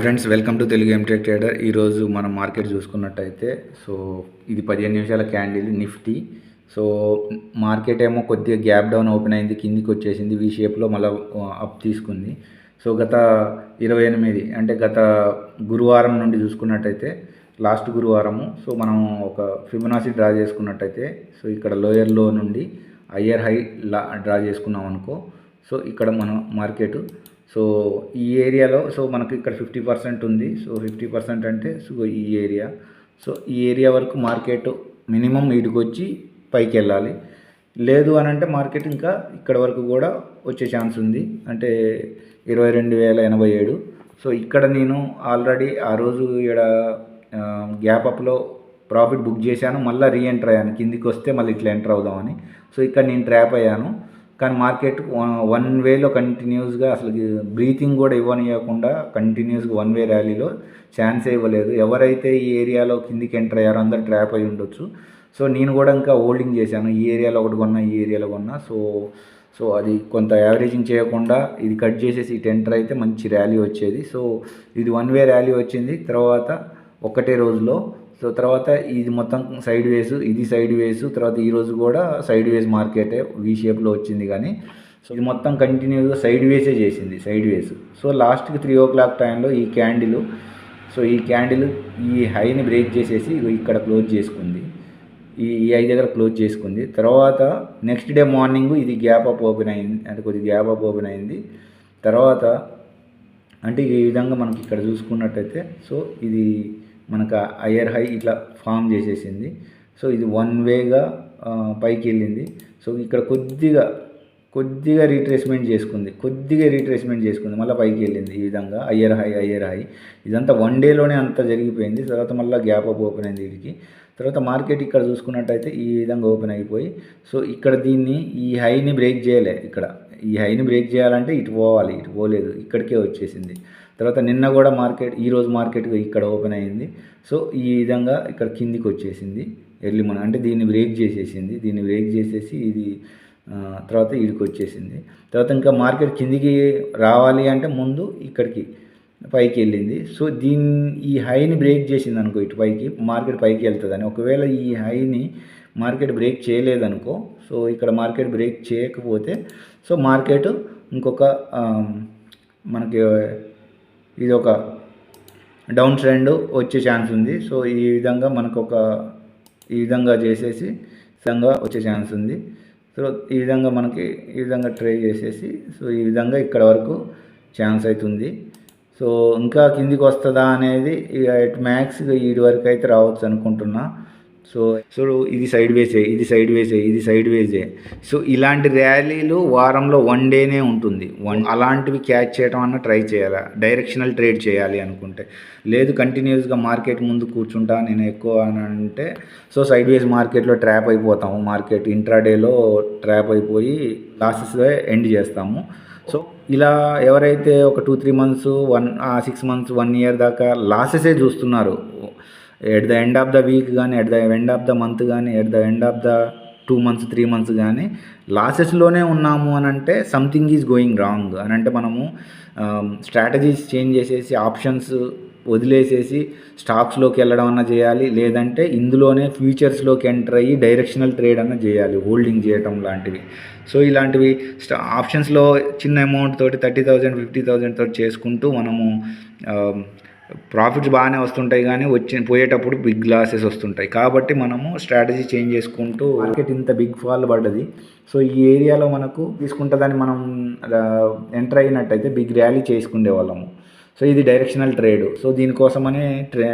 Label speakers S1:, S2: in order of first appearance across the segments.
S1: Friends welcome to Telugu MTech trader ఈరోజు మనం market చూసుకున్నట్టయితే సో ఇది పదిహేను నిమిషాల క్యాండిల్ నిఫ్టీ. సో మార్కెట్ ఏమో కొద్దిగా గ్యాప్ డౌన్ ఓపెన్ అయింది కిందికి వచ్చేసింది వీ షేప్లో మళ్ళీ అప్ తీసుకుంది. సో గత ఇరవై ఎనిమిది అంటే గత గురువారం నుండి చూసుకున్నట్టయితే లాస్ట్ గురువారము సో మనం ఒక ఫిబొనాసి డ్రా చేసుకున్నట్టయితే సో ఇక్కడ లోయర్లో నుండి హయ్యర్ హై లా డ్రా చేసుకున్నాం అనుకో సో ఇక్కడ మనం మార్కెట్ సో ఈ ఏరియాలో సో మనకి ఇక్కడ ఫిఫ్టీ పర్సెంట్ ఉంది. సో ఫిఫ్టీ పర్సెంట్ అంటే సో ఈ ఏరియా. సో ఈ ఏరియా వరకు మార్కెట్ మినిమం వీటికి వచ్చి పైకి వెళ్ళాలి లేదు అని అంటే మార్కెట్ ఇంకా ఇక్కడ వరకు కూడా వచ్చే ఛాన్స్ ఉంది. అంటే ఇరవై రెండు వేల ఎనభై ఏడు. సో ఇక్కడ నేను ఆల్రెడీ ఆ రోజు ఇక్కడ గ్యాప్ అప్లో ప్రాఫిట్ బుక్ చేశాను. మళ్ళీ రీఎంటర్ అయ్యాను. కిందికి వస్తే మళ్ళీ ఇట్లా ఎంటర్ అవుదామని. సో ఇక్కడ నేను ట్రాప్ అయ్యాను. కానీ మార్కెట్ వన్ వేలో కంటిన్యూస్గా అసలు బ్రీతింగ్ కూడా ఇవ్వనివ్వకుండా కంటిన్యూస్గా వన్ వే ర్యాలీలో ఛాన్సే ఇవ్వలేదు. ఎవరైతే ఈ ఏరియాలో కిందికి ఎంటర్ అయ్యారో అందరు ట్రాప్ అయి ఉండొచ్చు. సో నేను కూడా ఇంకా హోల్డింగ్ చేశాను. ఈ ఏరియాలో ఒకటి కొన్నా ఈ ఏరియాలో కొన్నా. సో సో అది కొంత యావరేజింగ్ చేయకుండా ఇది కట్ చేసేసి ఇటు ఎంటర్ అయితే మంచి ర్యాలీ వచ్చేది. సో ఇది వన్ వే ర్యాలీ వచ్చింది. తర్వాత ఒకటే రోజులో సో తర్వాత ఇది మొత్తం సైడ్ వేస్ ఇది సైడ్ వేసు తర్వాత ఈరోజు కూడా సైడ్ వేస్ మార్కెటే వీ షేప్లో వచ్చింది కానీ సో ఇది మొత్తం కంటిన్యూగా సైడ్ వేసే చేసింది సైడ్ వేస్ సో లాస్ట్కి త్రీ ఓ క్లాక్ టైంలో ఈ క్యాండిల్ సో ఈ క్యాండిల్ ఈ హైని బ్రేక్ చేసేసి ఇక్కడ క్లోజ్ చేసుకుంది. ఈ ఈ ఐ దగ్గర క్లోజ్ చేసుకుంది. తర్వాత నెక్స్ట్ డే మార్నింగ్ ఇది గ్యాప్ అప్ ఓపెన్ అయింది అంటే కొద్ది గ్యాప్ అప్ ఓపెన్ అయింది. తర్వాత అంటే ఈ విధంగా మనకి ఇక్కడ చూసుకున్నట్టయితే సో ఇది మనకు అయ్యర్ హై ఇట్లా ఫామ్ చేసేసింది. సో ఇది వన్ వేగా పైకి వెళ్ళింది. సో ఇక్కడ కొద్దిగా కొద్దిగా రీట్రేస్మెంట్ చేసుకుంది. కొద్దిగా రీట్రేస్మెంట్ చేసుకుంది. మళ్ళీ పైకి వెళ్ళింది ఈ విధంగా. అయ్యర్ హై అయ్యర్ హై ఇదంతా వన్ డేలోనే అంతా జరిగిపోయింది. తర్వాత మళ్ళీ గ్యాప్ అప్ ఓపెన్ అయింది వీడికి తర్వాత మార్కెట్ ఇక్కడ చూసుకున్నట్టయితే ఈ విధంగా ఓపెన్ అయిపోయి. సో ఇక్కడ దీన్ని ఈ హైని బ్రేక్ చేయలే ఇక్కడ. ఈ హైని బ్రేక్ చేయాలంటే ఇటు పోవాలి. ఇటు పోలేదు. ఇక్కడికే వచ్చేసింది. తర్వాత నిన్న కూడా మార్కెట్ ఈరోజు మార్కెట్ ఇక్కడ ఓపెన్ అయింది. సో ఈ విధంగా ఇక్కడ కిందికి వచ్చేసింది ఎర్లీ మార్నింగ్. అంటే దీన్ని బ్రేక్ చేసేసింది. దీన్ని బ్రేక్ చేసేసి ఇది తర్వాత ఇడికి వచ్చేసింది. తర్వాత ఇంకా మార్కెట్ కిందికి రావాలి అంటే ముందు ఇక్కడికి పైకి వెళ్ళింది. సో దీన్ని ఈ హైని బ్రేక్ చేసింది అనుకో ఇటు పైకి మార్కెట్ పైకి వెళ్తుందని. ఒకవేళ ఈ హైని మార్కెట్ బ్రేక్ చేయలేదనుకో సో ఇక్కడ మార్కెట్ బ్రేక్ చేయకపోతే సో మార్కెట్ ఇంకొక మనకి ఇది ఒక డౌన్ ట్రెండ్ వచ్చే ఛాన్స్ ఉంది. సో ఈ విధంగా మనకు ఒక ఈ విధంగా చేసేసి విధంగా వచ్చే ఛాన్స్ ఉంది. సో ఈ విధంగా మనకి ఈ విధంగా ట్రై చేసేసి సో ఈ విధంగా ఇక్కడ వరకు ఛాన్స్ అవుతుంది సో ఇంకా కిందికి వస్తుందా అనేది ఇక మ్యాక్స్ ఈడి వరకు అయితే రావచ్చు అనుకుంటున్నా. సో సో ఇది సైడ్ వేసే ఇది సైడ్ వేసే ఇది సైడ్ వేసే సో ఇలాంటి ర్యాలీలు వారంలో వన్ డేనే ఉంటుంది. వన్ అలాంటివి క్యాచ్ చేయడం అన్న ట్రై చేయాలి? డైరెక్షనల్ ట్రేడ్ చేయాలి అనుకుంటే. లేదు కంటిన్యూస్గా మార్కెట్ ముందు కూర్చుంటా నేను ఎక్కువ అని అంటే సో సైడ్ వేస్ మార్కెట్లో ట్రాప్ అయిపోతాము. మార్కెట్ ఇంట్రాడేలో ట్రాప్ అయిపోయి లాసెస్ ఎండ్ చేస్తాము. సో ఇలా ఎవరైతే ఒక two three months one six months one year దాకా లాసెసే చూస్తున్నారు at the end of the week కానీ at the end of the month కానీ at the end of the two months three months కానీ లాసెస్లోనే ఉన్నాము అని అంటే సంథింగ్ ఈజ్ గోయింగ్ రాంగ్ అని అంటే మనము um, స్ట్రాటజీస్ చేంజ్ చేసేసి ఆప్షన్స్ వదిలేసేసి స్టాక్స్లోకి వెళ్ళడం అన్న చేయాలి లేదంటే ఇందులోనే ఫ్యూచర్స్లోకి ఎంటర్ అయ్యి డైరెక్షనల్ ట్రేడ్ అన్న చేయాలి హోల్డింగ్ చేయటం లాంటివి. సో ఇలాంటివి స్టా ఆప్షన్స్లో చిన్న అమౌంట్ తోటి థర్టీ థౌజండ్ ఫిఫ్టీ థౌజండ్ తోటి చేసుకుంటూ మనము um, ప్రాఫిట్స్ బాగానే వస్తుంటాయి కానీ వచ్చి పోయేటప్పుడు బిగ్ లాసెస్ వస్తుంటాయి. కాబట్టి మనము స్ట్రాటజీ చేంజ్ చేసుకుంటూ మార్కెట్ ఇంత బిగ్ ఫాల్ పడ్డది. సో ఈ ఏరియాలో మనకు తీసుకుంటుందని మనం ఎంటర్ అయినట్టయితే బిగ్ ర్యాలీ చేసుకునే వాళ్ళము. సో ఇది డైరెక్షనల్ ట్రేడ్ సో దీనికోసమనే ట్రే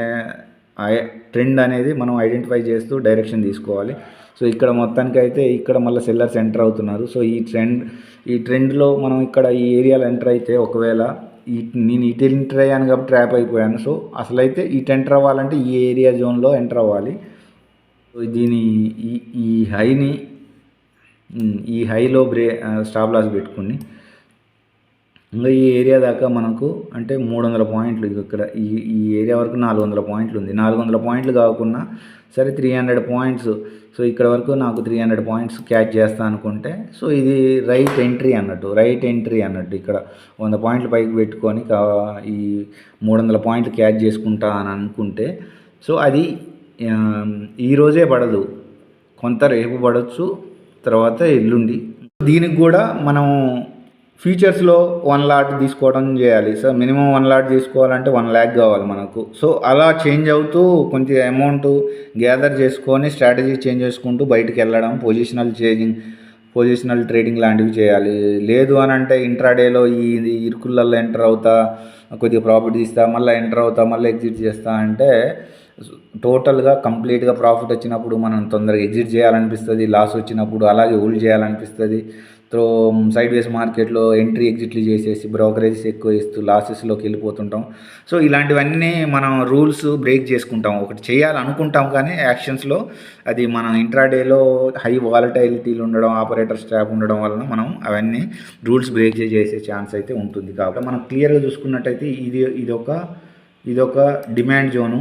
S1: ట్రెండ్ అనేది మనం ఐడెంటిఫై చేస్తూ డైరెక్షన్ తీసుకోవాలి. సో ఇక్కడ మొత్తానికి అయితే ఇక్కడ మళ్ళీ సెల్లర్స్ ఎంటర్ అవుతున్నారు. సో ఈ ట్రెండ్ ఈ ట్రెండ్లో మనం ఇక్కడ ఈ ఏరియాలో ఎంటర్ అయితే ఒకవేళ నేను ఇటు ఎంటర్ అయ్యాను కాబట్టి ట్రాప్ అయిపోయాను. సో అసలైతే ఇటు ఎంటర్ అవ్వాలంటే ఈ ఏరియా జోన్లో ఎంటర్ అవ్వాలి. దీని ఈ ఈ హైని ఈ హైలో బ్రే స్టాప్ లాస్ పెట్టుకుని ఇంకా ఈ ఏరియా దాకా మనకు అంటే మూడు వందల పాయింట్లు ఇక్కడ ఈ ఈ ఏరియా వరకు నాలుగు వందల పాయింట్లు ఉంది. నాలుగు వందల పాయింట్లు కాకుండా సరే త్రీ హండ్రెడ్ పాయింట్స్ సో ఇక్కడ వరకు నాకు త్రీ హండ్రెడ్ పాయింట్స్ క్యాచ్ చేస్తా అనుకుంటే సో ఇది రైట్ ఎంట్రీ అన్నట్టు రైట్ ఎంట్రీ అన్నట్టు ఇక్కడ వంద పాయింట్లు పైకి పెట్టుకొని ఈ మూడు వందల పాయింట్లు క్యాచ్ చేసుకుంటా అని అనుకుంటే సో అది ఈరోజే ఈ రోజే పడదు. కొంత రేపు పడవచ్చు తర్వాత ఎల్లుండి. దీనికి కూడా మనం ఫ్యూచర్స్లో వన్ లాట్ తీసుకోవడం చేయాలి. సో మినిమం వన్ లాట్ తీసుకోవాలంటే వన్ ల్యాక్ కావాలి మనకు. సో అలా చేంజ్ అవుతూ కొంచెం అమౌంట్ గ్యాదర్ చేసుకొని స్ట్రాటజీ చేంజ్ చేసుకుంటూ బయటికి వెళ్ళడం పొజిషనల్ చేంజింగ్ పొజిషనల్ ట్రేడింగ్ లాంటివి చేయాలి. లేదు అని అంటే ఇంట్రాడేలో ఈ ఇరుకులలో ఎంటర్ అవుతా కొద్దిగా ప్రాఫిట్ తీస్తా మళ్ళీ ఎంటర్ అవుతా మళ్ళీ ఎగ్జిట్ చేస్తా అంటే టోటల్గా కంప్లీట్గా ప్రాఫిట్ వచ్చినప్పుడు మనం తొందరగా ఎగ్జిట్ చేయాలనిపిస్తుంది లాస్ వచ్చినప్పుడు అలాగే హోల్డ్ చేయాలనిపిస్తుంది. త్రో సైడ్ వేస్ మార్కెట్లో ఎంట్రీ ఎగ్జిట్లు చేసేసి బ్రోకరేజెస్ ఎక్కువ ఇస్తూ లాసెస్లోకి వెళ్ళిపోతుంటాం. సో ఇలాంటివన్నీ మనం రూల్స్ బ్రేక్ చేసుకుంటాం. ఒకటి చేయాలనుకుంటాం కానీ యాక్షన్స్లో అది మనం ఇంట్రాడేలో హై వాలటైలిటీలు ఉండడం ఆపరేటర్ స్టాప్ ఉండడం వలన మనం అవన్నీ రూల్స్ బ్రేక్ చేసే ఛాన్స్ అయితే ఉంటుంది. కాబట్టి మనం క్లియర్గా చూసుకున్నట్టయితే ఇది ఇది ఒక ఇది ఒక డిమాండ్ జోను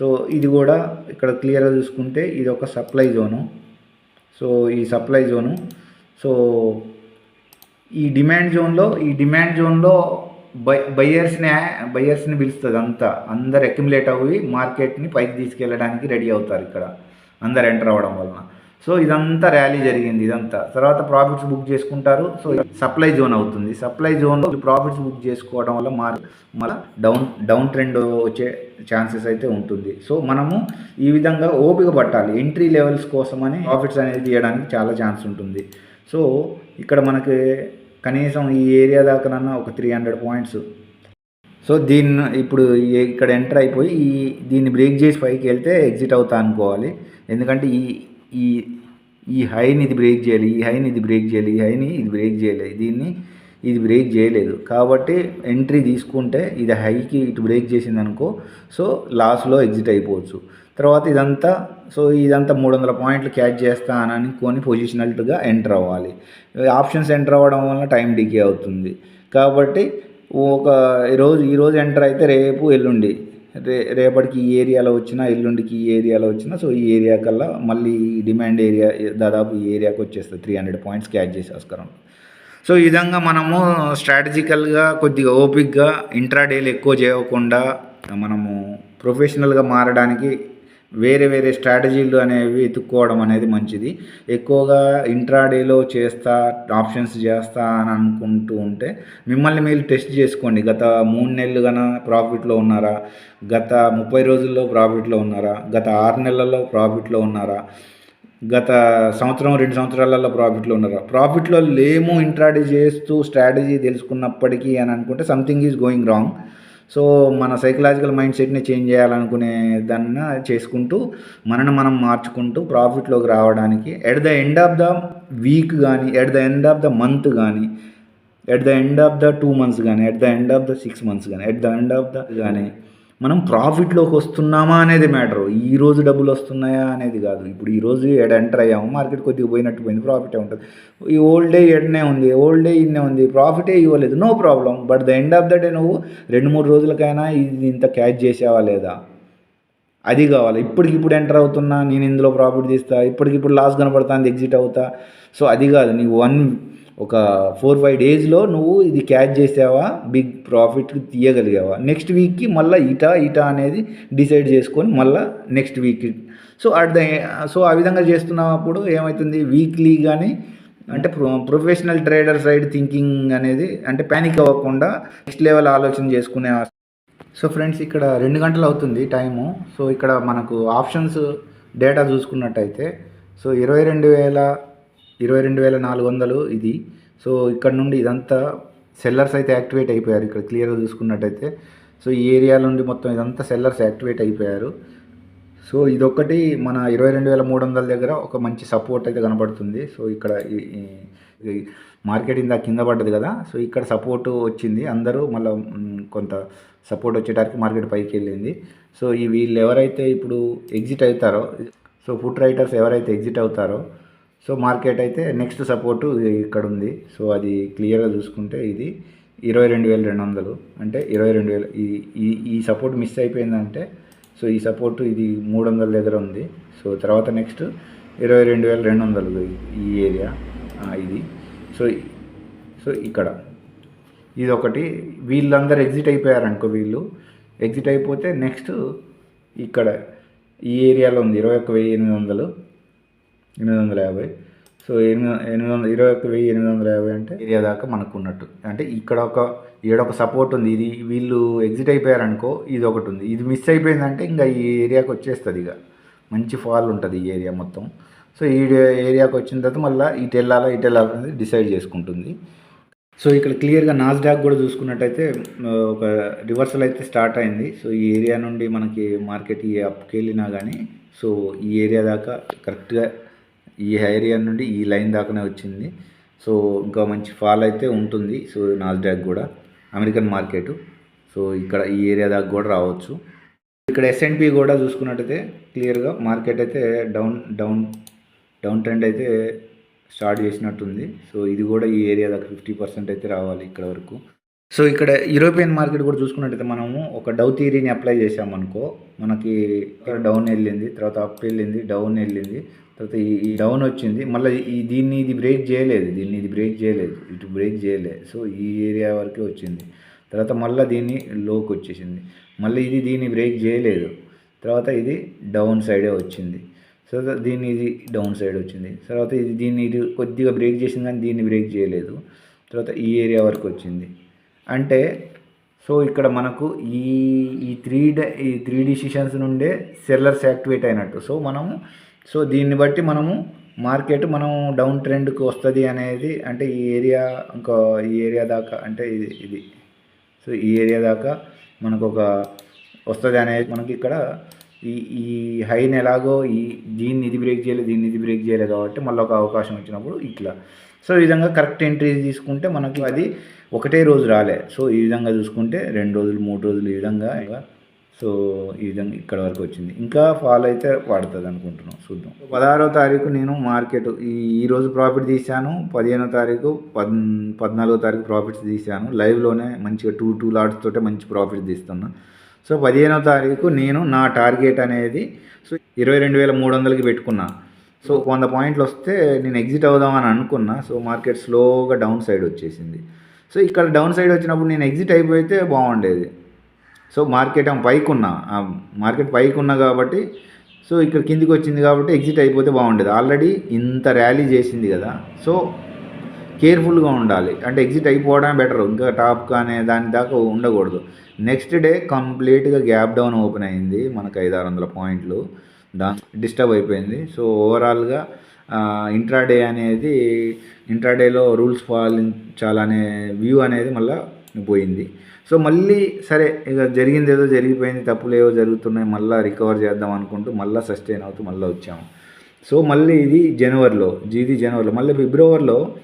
S1: సో ఇది కూడా ఇక్కడ క్లియర్గా చూసుకుంటే ఇది ఒక సప్లై జోను సో ఈ సప్లై జోను సో ఈ డిమాండ్ జోన్లో ఈ డిమాండ్ జోన్లో బై బయ్యర్స్ని బయ్యర్స్ని పిలుస్తుంది అంతా. అందరు అక్యుములేట్ అవ్వి మార్కెట్ని పైకి తీసుకెళ్ళడానికి రెడీ అవుతారు ఇక్కడ. అందరు ఎంటర్ అవ్వడం వలన. సో ఇదంతా ర్యాలీ జరిగింది ఇదంతా. తర్వాత ప్రాఫిట్స్ బుక్ చేసుకుంటారు. సో సప్లై జోన్ అవుతుంది. సప్లై జోన్లో ప్రాఫిట్స్ బుక్ చేసుకోవడం వల్ల మార్ మళ్ళీ డౌన్ డౌన్ ట్రెండ్ వచ్చే ఛాన్సెస్ అయితే ఉంటుంది. సో మనము ఈ విధంగా ఓపిక పట్టాలి. ఎంట్రీ లెవెల్స్ కోసమని ప్రాఫిట్స్ అనేది తీయడానికి చాలా ఛాన్స్ ఉంటుంది. సో ఇక్కడ మనకి కనీసం ఈ ఏరియా దాకానన్నా ఒక త్రీ హండ్రెడ్ పాయింట్స్ సో దీన్ని ఇప్పుడు ఇక్కడ ఎంటర్ అయిపోయి ఈ దీన్ని బ్రేక్ చేసి పైకి వెళ్తే ఎగ్జిట్ అవుతా అనుకోవాలి. ఎందుకంటే ఈ ఈ ఈ హైని ఇది బ్రేక్ చేయాలి ఈ హైని ఇది బ్రేక్ చేయాలి ఈ హైని ఇది బ్రేక్ చేయలేదు దీన్ని ఇది బ్రేక్ చేయలేదు. కాబట్టి ఎంట్రీ తీసుకుంటే ఇది హైకి ఇటు బ్రేక్ చేసింది అనుకో సో లాస్లో ఎగ్జిట్ అయిపోవచ్చు. తర్వాత ఇదంతా సో ఇదంతా మూడు వందల పాయింట్లు క్యాచ్ చేస్తా అని అనుకొని పొజిషనల్గా ఎంటర్ అవ్వాలి. ఆప్షన్స్ ఎంటర్ అవ్వడం వల్ల టైం డికే అవుతుంది. కాబట్టి ఒక ఈరోజు ఈరోజు ఎంటర్ అయితే రేపు ఎల్లుండి రే రేపటికి ఈ ఏరియాలో వచ్చినా ఎల్లుండికి ఈ ఏరియాలో వచ్చినా సో ఈ ఏరియా కల్లా మళ్ళీ ఈ డిమాండ్ ఏరియా దాదాపు ఈ ఏరియాకి వచ్చేస్తుంది త్రీ హండ్రెడ్ పాయింట్స్ క్యాచ్ చేసే ఆస్కారం. సో ఈ విధంగా మనము స్ట్రాటజికల్గా కొద్దిగా ఓపిక్గా ఇంట్రాడేలు ఎక్కువ చేయకుండా మనము ప్రొఫెషనల్గా మారడానికి వేరే వేరే స్ట్రాటజీలు అనేవి ఎత్తుక్కోవడం అనేది మంచిది. ఎక్కువగా ఇంట్రాడేలో చేస్తా ఆప్షన్స్ చేస్తా అని అనుకుంటూ ఉంటే మిమ్మల్ని మీరు టెస్ట్ చేసుకోండి. గత మూడు నెలలు ప్రాఫిట్లో ఉన్నారా? గత ముప్పై రోజుల్లో ప్రాఫిట్లో ఉన్నారా? గత ఆరు నెలల్లో ప్రాఫిట్లో ఉన్నారా? గత సంవత్సరం రెండు సంవత్సరాలలో ప్రాఫిట్లో ఉన్నారా? ప్రాఫిట్లో లేము ఇంట్రాడే చేస్తూ స్ట్రాటజీ తెలుసుకున్నప్పటికీ అని అనుకుంటే something is going wrong so మన సైకలాజికల్ మైండ్ సెట్ని చేంజ్ చేయాలనుకునే దాన్ని చేసుకుంటూ మనని మనం మార్చుకుంటూ ప్రాఫిట్లోకి రావడానికి at the end of the week కానీ at the end of the month కానీ at the end of the two months కానీ at the end of the six months కానీ at the end of the కానీ మనం ప్రాఫిట్లోకి వస్తున్నామా అనేది matter ఈ రోజు డబ్బులు వస్తున్నాయా అనేది కాదు. ఇప్పుడు ఈ రోజు ఎడ ఎంటర్ అయ్యాము మార్కెట్ కొద్దిగా పోయినట్టు పోయింది ప్రాఫిటే ఉంటుంది. ఈ ఓల్డ్ డే ఎడనే ఉంది ఓల్డ్ డే ఇన్నే ఉంది ప్రాఫిటే ఇవ్వలేదు no problem but the end of the day నువ్వు రెండు మూడు రోజులకైనా ఇది ఇంత క్యాచ్ చేసావా లేదా? అది కావాలి. ఇప్పటికిప్పుడు ఎంటర్ అవుతున్నా నేను ఇందులో ప్రాఫిట్ తీస్తా ఇప్పటికిప్పుడు లాస్ కనపడుతుంది ఎగ్జిట్ అవుతా. సో అది కాదు నీవు వన్ ఒక ఫోర్ ఫైవ్ డేస్లో నువ్వు ఇది క్యాచ్ చేసావా? Big profit తీయగలిగావా? నెక్స్ట్ వీక్కి మళ్ళీ ఇటా ఇటా అనేది డిసైడ్ చేసుకొని మళ్ళీ next week so at the so ఆ విధంగా చేస్తున్నప్పుడు ఏమవుతుంది వీక్లీ కానీ అంటే pro professional trader side thinking అనేది అంటే ప్యానిక్ అవ్వకుండా నెక్స్ట్ లెవెల్ ఆలోచన చేసుకునే సో ఫ్రెండ్స్ ఇక్కడ రెండు గంటలు అవుతుంది టైము. సో ఇక్కడ మనకు ఆప్షన్స్ డేటా చూసుకున్నట్టయితే సో ఇరవై రెండు వేల ఇరవై రెండు వేల నాలుగు వందలు ఇది. సో ఇక్కడ నుండి ఇదంతా సెల్లర్స్ అయితే యాక్టివేట్ అయిపోయారు. ఇక్కడ క్లియర్గా చూసుకున్నట్టయితే. సో ఈ ఏరియా నుండి మొత్తం ఇదంతా సెల్లర్స్ యాక్టివేట్ అయిపోయారు. సో ఇదొకటి మన ఇరవై రెండు వేల మూడు వందల దగ్గర ఒక మంచి సపోర్ట్ అయితే కనబడుతుంది. సో ఇక్కడ మార్కెట్ ఇందా కింద పడ్డది కదా. సో ఇక్కడ సపోర్ట్ వచ్చింది. అందరూ మళ్ళీ కొంత సపోర్ట్ వచ్చేటానికి మార్కెట్ పైకి వెళ్ళింది. సో ఈ వీళ్ళు ఎవరైతే ఇప్పుడు ఎగ్జిట్ అవుతారో సో ఫుడ్ రైటర్స్ ఎవరైతే ఎగ్జిట్ అవుతారో సో మార్కెట్ అయితే నెక్స్ట్ సపోర్టు ఇక్కడ ఉంది సో అది క్లియర్గా చూసుకుంటే ఇది ఇరవై రెండు వేల రెండు వందలు. అంటే ఇరవై రెండు వేలు ఈ ఈ ఈ సపోర్ట్ మిస్ అయిపోయిందంటే సో ఈ సపోర్టు ఇది మూడు వందల దగ్గర ఉంది. సో తర్వాత నెక్స్ట్ ఇరవై రెండు వేల రెండు వందలు ఈ ఏరియా ఇది. సో సో ఇక్కడ ఇది ఒకటి వీళ్ళందరూ ఎగ్జిట్ అయిపోయారు అనుకో వీళ్ళు. ఎగ్జిట్ అయిపోతే నెక్స్ట్ ఇక్కడ ఈ ఏరియాలో ఉంది ఇరవై ఒక్క వెయ్యి ఎనిమిది వందలు. ఎనిమిది వందల యాభై. సో ఎనిమిది ఎనిమిది వందల ఇరవై ఒక్క వెయ్యి ఎనిమిది వందల యాభై అంటే ఏరియా దాకా మనకు ఉన్నట్టు. అంటే ఇక్కడ ఒక ఏడొక సపోర్ట్ ఉంది. ఇది వీళ్ళు ఎగ్జిట్ అయిపోయారనుకో ఇది ఒకటి ఉంది. ఇది మిస్ అయిపోయిందంటే ఇంకా ఈ ఏరియాకి వచ్చేస్తుంది ఇక. మంచి ఫాల్ ఉంటుంది ఈ ఏరియా మొత్తం. సో ఈ ఏరియాకి వచ్చిన తర్వాత మళ్ళీ ఇటు వెళ్ళాలా ఇటు వెళ్ళాలా అనేది డిసైడ్ చేసుకుంటుంది. సో ఇక్కడ క్లియర్గా నాస్డాక్ కూడా చూసుకున్నట్టయితే ఒక రివర్సల్ అయితే స్టార్ట్ అయింది. సో ఈ ఏరియా నుండి మనకి మార్కెట్ ఈ అప్కి వెళ్ళినా కానీ సో ఈ ఏరియా దాకా కరెక్ట్గా ఈ ఏరియా నుండి ఈ లైన్ దాకానే వచ్చింది. సో ఇంకా మంచి ఫాల్ అయితే ఉంటుంది. సో నాస్డాక్ కూడా అమెరికన్ మార్కెట్. సో ఇక్కడ ఈ ఏరియా దాకా కూడా రావచ్చు. ఇక్కడ ఎస్ఎన్పి కూడా చూసుకున్నట్టయితే క్లియర్గా మార్కెట్ అయితే డౌన్ డౌన్ డౌన్ ట్రెండ్ అయితే స్టార్ట్ చేసినట్టుంది. సో ఇది కూడా ఈ ఏరియా దాకా ఫిఫ్టీ పర్సెంట్ అయితే రావాలి ఇక్కడ వరకు. సో ఇక్కడ యూరోపియన్ మార్కెట్ కూడా చూసుకున్నట్టయితే మనము ఒక డౌ థీరీని అప్లై చేసామనుకో మనకి ఇక్కడ డౌన్ వెళ్ళింది తర్వాత అప్ వెళ్ళింది డౌన్ వెళ్ళింది. తర్వాత ఈ ఈ డౌన్ వచ్చింది. మళ్ళీ ఈ దీన్ని ఇది బ్రేక్ చేయలేదు. దీన్ని ఇది బ్రేక్ చేయలేదు. ఇటు బ్రేక్ చేయలేదు సో ఈ ఏరియా వరకే వచ్చింది. తర్వాత మళ్ళీ దీన్ని లోకి వచ్చేసింది. మళ్ళీ ఇది దీన్ని బ్రేక్ చేయలేదు. తర్వాత ఇది డౌన్ సైడే వచ్చింది. సో దీన్ని ఇది డౌన్ సైడ్ వచ్చింది. తర్వాత ఇది దీన్ని ఇది కొద్దిగా బ్రేక్ చేసింది కానీ దీన్ని బ్రేక్ చేయలేదు. తర్వాత ఈ ఏరియా వరకు వచ్చింది. అంటే సో ఇక్కడ మనకు ఈ ఈ త్రీ డ ఈ త్రీ డిసిషన్స్ నుండే సెల్లర్స్ యాక్టివేట్ అయినట్టు. సో మనము సో దీన్ని బట్టి మనము మార్కెట్ మనం డౌన్ ట్రెండ్కి వస్తుంది అనేది అంటే ఈ ఏరియా ఇంకా ఈ ఏరియా దాకా అంటే ఇది ఇది. సో ఈ ఏరియా దాకా మనకు ఒక వస్తుంది అనేది మనకి ఇక్కడ ఈ ఈ హైని ఎలాగో ఈ దీన్ని ఇది బ్రేక్ చేయలేదు దీన్ని ఇది బ్రేక్ చేయలేదు కాబట్టి మళ్ళీ ఒక అవకాశం వచ్చినప్పుడు ఇట్లా. సో ఈ విధంగా కరెక్ట్ ఎంట్రీ తీసుకుంటే మనకి అది ఒకటే రోజు రాలే. సో ఈ విధంగా చూసుకుంటే రెండు రోజులు మూడు రోజులు ఈ విధంగా ఇంకా సో ఈ విధంగా ఇక్కడ వరకు వచ్చింది. ఇంకా ఫాల్ అయితే పడుతుంది అనుకుంటున్నాం చూద్దాం. పదహారో తారీఖు నేను మార్కెట్ ఈ ఈరోజు ప్రాఫిట్ తీశాను. పదిహేనో తారీఖు పద్ పద్నాలుగో తారీఖు ప్రాఫిట్స్ తీశాను. లైవ్లోనే మంచిగా టూ టూ లాట్స్ తోటే మంచి ప్రాఫిట్ తీస్తున్నా. సో పదిహేనో తారీఖు నేను నా టార్గెట్ అనేది సో ఇరవై రెండు వేల మూడు వందలకి పెట్టుకున్నా. సో వంద పాయింట్లు వస్తే నేను ఎగ్జిట్ అవుదామని అనుకున్నా. సో మార్కెట్ స్లోగా డౌన్ సైడ్ వచ్చేసింది. సో ఇక్కడ డౌన్ సైడ్ వచ్చినప్పుడు నేను ఎగ్జిట్ అయిపోతే బాగుండేది. సో మార్కెట్ ఏమో పైకి ఉన్నా మార్కెట్ పైకి ఉన్నా కాబట్టి సో ఇక్కడ కిందికి వచ్చింది కాబట్టి ఎగ్జిట్ అయిపోతే బాగుండేది. ఆల్రెడీ ఇంత ర్యాలీ చేసింది కదా సో కేర్ఫుల్గా ఉండాలి. అంటే ఎగ్జిట్ అయిపోవడమే బెటర్ ఇంకా టాప్ కానీ దాని దాకా ఉండకూడదు. నెక్స్ట్ డే కంప్లీట్గా గ్యాప్ డౌన్ ఓపెన్ అయింది మనకు ఐదు ఆరు వందల పాయింట్లు. దా డిస్టర్బ్ అయిపోయింది. సో ఓవరాల్గా ఇంట్రాడే అనేది ఇంట్రాడేలో రూల్స్ పాలించాలనే వ్యూ అనేది మళ్ళీ పోయింది. సో మళ్ళీ సరే ఇక జరిగింది ఏదో జరిగిపోయింది తప్పులు ఏవో జరుగుతున్నాయి మళ్ళీ రికవర్ చేద్దాం అనుకుంటూ మళ్ళీ సస్టైన్ అవుతూ మళ్ళీ వచ్చాము. సో మళ్ళీ ఇది జనవరిలో ఇది జనవరిలో మళ్ళీ ఫిబ్రవరిలో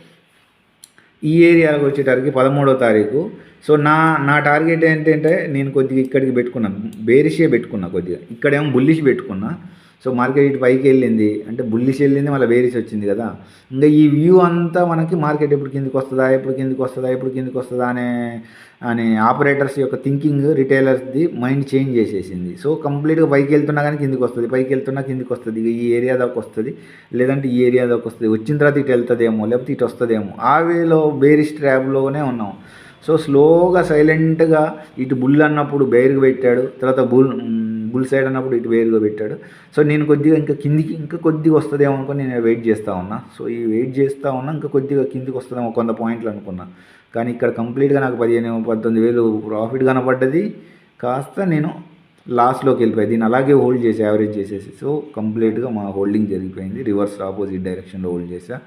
S1: ఈ ఏరియాకి వచ్చేటరికి పదమూడో తారీఖు. సో నా నా టార్గెట్ ఏంటంటే నేను కొద్దిగా ఇక్కడికి పెట్టుకున్నాను బేరిషే పెట్టుకున్నా కొద్దిగా. ఇక్కడేమో బుల్లిష్ పెట్టుకున్నా. సో మార్కెట్ ఇటు పైకి వెళ్ళింది. అంటే బుల్లిష్ వెళ్ళింది మళ్ళీ బేరిష్ వచ్చింది కదా. ఇంకా ఈ వ్యూ అంతా మనకి మార్కెట్ ఎప్పుడు కిందికి వస్తుందా ఎప్పుడు కిందికి వస్తుందా ఎప్పుడు కిందికి వస్తుందా అనే అనే ఆపరేటర్స్ యొక్క థింకింగ్ రిటైలర్స్ది మైండ్ చేంజ్ చేసేసింది. సో కంప్లీట్గా పైకి వెళ్తున్నా కానీ కిందికి వస్తుంది. పైకి వెళ్తున్నా కిందికి వస్తుంది. ఈ ఏరియా దాకా వస్తుంది. లేదంటే ఈ ఏరియా దాకా వస్తుంది. వచ్చిన తర్వాత ఇటు వెళ్తుందేమో లేకపోతే ఇటు వస్తుందేమో. ఆ వేలో బేరిష్ ట్రాప్లోనే ఉన్నాం. సో స్లోగా సైలెంట్గా ఇటు బుల్ అన్నప్పుడు బేరుగా పెట్టాడు. తర్వాత బుల్ బుల్ సైడ్ అన్నప్పుడు ఇటు వేరుగా పెట్టాడు. సో నేను కొద్దిగా ఇంకా కిందికి ఇంకా కొద్దిగా వస్తుందేమో అనుకుని నేను వెయిట్ చేస్తూ ఉన్నా. సో ఈ వెయిట్ చేస్తూ ఉన్నా ఇంకా కొద్దిగా కిందికి వస్తుందేమో కొంత పాయింట్లు అనుకున్నా. కానీ ఇక్కడ కంప్లీట్గా నాకు పదిహేను పంతొమ్మిది వేలు ప్రాఫిట్ కనపడ్డది. కాస్త నేను లాస్ట్లోకి వెళ్ళిపోయి. దీన్ని అలాగే హోల్డ్ చేసి యావరేజ్ చేసేసి. సో కంప్లీట్గా మా హోల్డింగ్ జరిగిపోయింది. రివర్స్ ఆపోజిట్ డైరెక్షన్లో హోల్డ్ చేసా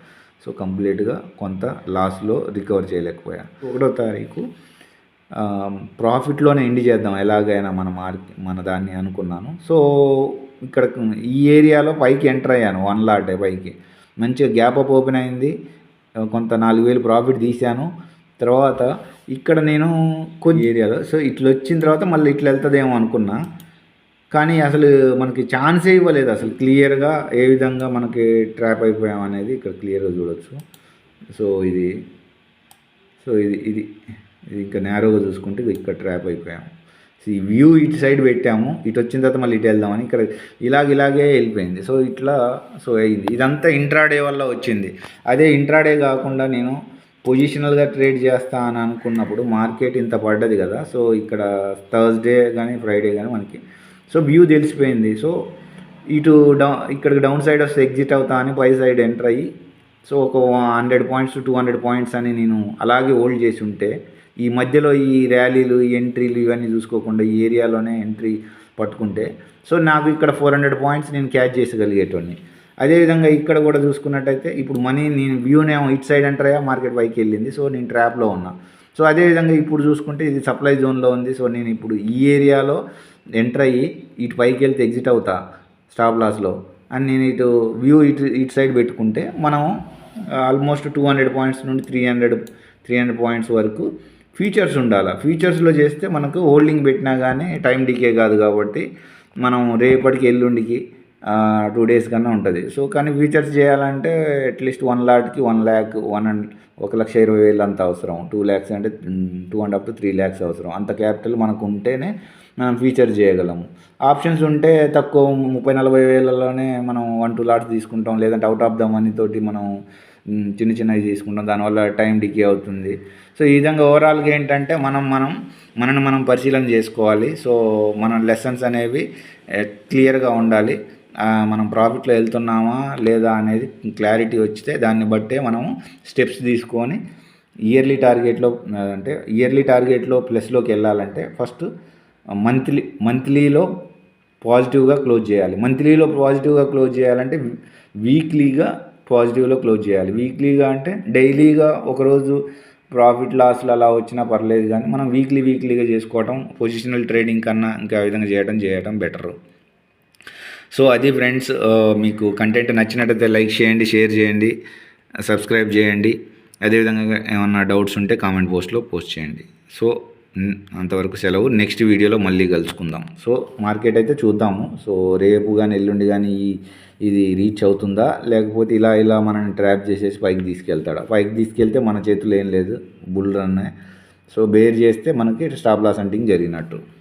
S1: సో కంప్లీట్గా కొంత లాస్లో రికవర్ చేయలేకపోయా. ఒకటో తారీఖు ప్రాఫిట్లోనే ఎండి చేద్దాం ఎలాగైనా మన మార్కెట్ మన దాన్ని అనుకున్నాను. సో ఇక్కడ ఈ ఏరియాలో పైకి ఎంటర్ అయ్యాను వన్ లాట్ పైకి. మంచిగా గ్యాప్ అప్ ఓపెన్ అయింది కొంత నాలుగు వేలు ప్రాఫిట్ తీశాను. తర్వాత ఇక్కడ నేను కొన్ని ఏరియాలో సో ఇట్లా వచ్చిన తర్వాత మళ్ళీ ఇట్లా వెళ్తుందేమో అనుకున్నా. కానీ అసలు మనకి ఛాన్సే ఇవ్వలేదు అసలు క్లియర్గా ఏ విధంగా మనకి ట్రాప్ అయిపోయాం అనేది ఇక్కడ క్లియర్గా చూడొచ్చు. సో ఇది సో ఇది ఇది. ఇంకా నేరోగా చూసుకుంటే ఇక్కడ ట్రాప్ అయిపోయాము సో ఈ వ్యూ ఇటు సైడ్ పెట్టాము ఇటు వచ్చిన తర్వాత మళ్ళీ ఇటు వెళ్దామని ఇక్కడ ఇలాగ ఇలాగే వెళ్ళిపోయింది. సో ఇట్లా సో అయింది. ఇదంతా ఇంట్రాడే వల్ల వచ్చింది. అదే ఇంట్రాడే కాకుండా నేను పొజిషనల్గా ట్రేడ్ చేస్తా అని అనుకున్నప్పుడు మార్కెట్ ఇంత పడ్డది కదా. సో ఇక్కడ థర్స్డే కానీ ఫ్రైడే కానీ మనకి. సో వ్యూ తెలిసిపోయింది. సో ఇటు డౌ ఇక్కడికి డౌన్ సైడ్ వస్తే ఎగ్జిట్ అవుతా అని పై సైడ్ ఎంటర్ అయ్యి సో ఒక hundred points two hundred points అని నేను అలాగే హోల్డ్ చేసి ఉంటే ఈ మధ్యలో ఈ ర్యాలీలు ఈ ఎంట్రీలు ఇవన్నీ చూసుకోకుండా ఈ ఏరియాలోనే ఎంట్రీ పట్టుకుంటే సో నాకు ఇక్కడ ఫోర్ హండ్రెడ్ పాయింట్స్ నేను క్యాచ్ చేసగలిగేటోడిని అదేవిధంగా ఇక్కడ కూడా చూసుకున్నట్టయితే ఇప్పుడు మనీ నేను వ్యూనేమో ఇటు సైడ్ అంటారా మార్కెట్ పైకి వెళ్ళింది సో నేను ట్రాప్లో ఉన్నా. సో అదేవిధంగా ఇప్పుడు చూసుకుంటే ఇది సప్లై జోన్లో ఉంది సో నేను ఇప్పుడు ఈ ఏరియాలో ఎంటర్ అయ్యి ఇటు పైకి వెళ్తే ఎగ్జిట్ అవుతా స్టాప్ లాస్లో. అని నేను ఇటు వ్యూ ఇటు ఇటు సైడ్ పెట్టుకుంటే మనం ఆల్మోస్ట్ టూ హండ్రెడ్ పాయింట్స్ నుండి three hundred three hundred points వరకు ఫీచర్స్ ఉండాలి? ఫీచర్స్లో చేస్తే మనకు హోల్డింగ్ పెట్టినా కానీ టైం డికే కాదు కాబట్టి మనం రేపటికి ఎల్లుండికి టూ డేస్ కన్నా ఉంటుంది. సో కానీ ఫీచర్స్ చేయాలంటే అట్లీస్ట్ వన్ లాట్కి వన్ ల్యాక్ వన్ అండ్ ఒక లక్ష ఇరవై వేలు అంత అవసరం. టూ ల్యాక్స్ అంటే two and up to three lakhs అవసరం. అంత క్యాపిటల్ మనకు ఉంటేనే మనం ఫీచర్ చేయగలము. ఆప్షన్స్ ఉంటే తక్కువ ముప్పై నలభై వేలలోనే మనం వన్ టూ లాట్స్ తీసుకుంటాం. లేదంటే అవుట్ ఆఫ్ ద మనీ తోటి మనం చిన్న చిన్నవి తీసుకుంటాం. దానివల్ల టైం డికే అవుతుంది. సో ఈ విధంగా ఓవరాల్గా ఏంటంటే మనం మనం మనని మనం పరిశీలన చేసుకోవాలి. సో మన లెసన్స్ అనేవి eh, క్లియర్గా ఉండాలి. మనం ప్రాఫిట్లో వెళ్తున్నామా లేదా అనేది క్లారిటీ వచ్చితే దాన్ని బట్టే మనము స్టెప్స్ తీసుకొని ఇయర్లీ టార్గెట్లో అంటే ఇయర్లీ టార్గెట్లో ప్లస్లోకి వెళ్ళాలంటే ఫస్ట్ మంత్లీ మంత్లీలో పాజిటివ్గా క్లోజ్ చేయాలి. మంత్లీలో పాజిటివ్గా క్లోజ్ చేయాలంటే వీక్లీగా పాజిటివ్లో క్లోజ్ చేయాలి. వీక్లీగా అంటే డైలీగా ఒకరోజు ప్రాఫిట్ లాస్లు అలా వచ్చినా పర్లేదు కానీ మనం వీక్లీ వీక్లీగా చేసుకోవటం పొజిషనల్ ట్రేడింగ్ కన్నా ఇంకా ఆ విధంగా చేయడం చేయటం బెటరు. సో అది ఫ్రెండ్స్ మీకు కంటెంట్ నచ్చినట్టయితే లైక్ చేయండి షేర్ చేయండి సబ్స్క్రైబ్ చేయండి. అదేవిధంగా ఏమన్నా డౌట్స్ ఉంటే కామెంట్ పోస్ట్లో పోస్ట్ చేయండి. సో అంతవరకు సెలవు. నెక్స్ట్ వీడియోలో మళ్ళీ కలుసుకుందాం. సో మార్కెట్ అయితే చూద్దాము. సో రేపు కానీ ఎల్లుండి కానీ ఈ ఇది రీచ్ అవుతుందా? లేకపోతే ఇలా ఇలా మనల్ని ట్రాప్ చేసేసి పైకి తీసుకెళ్తాడా? పైకి తీసుకెళ్తే మన చేతులు ఏం లేదు బుల్ రన్నే సో బేర్ చేస్తే మనకి స్టాప్ లాస్ హంటింగ్ జరిగినట్టు.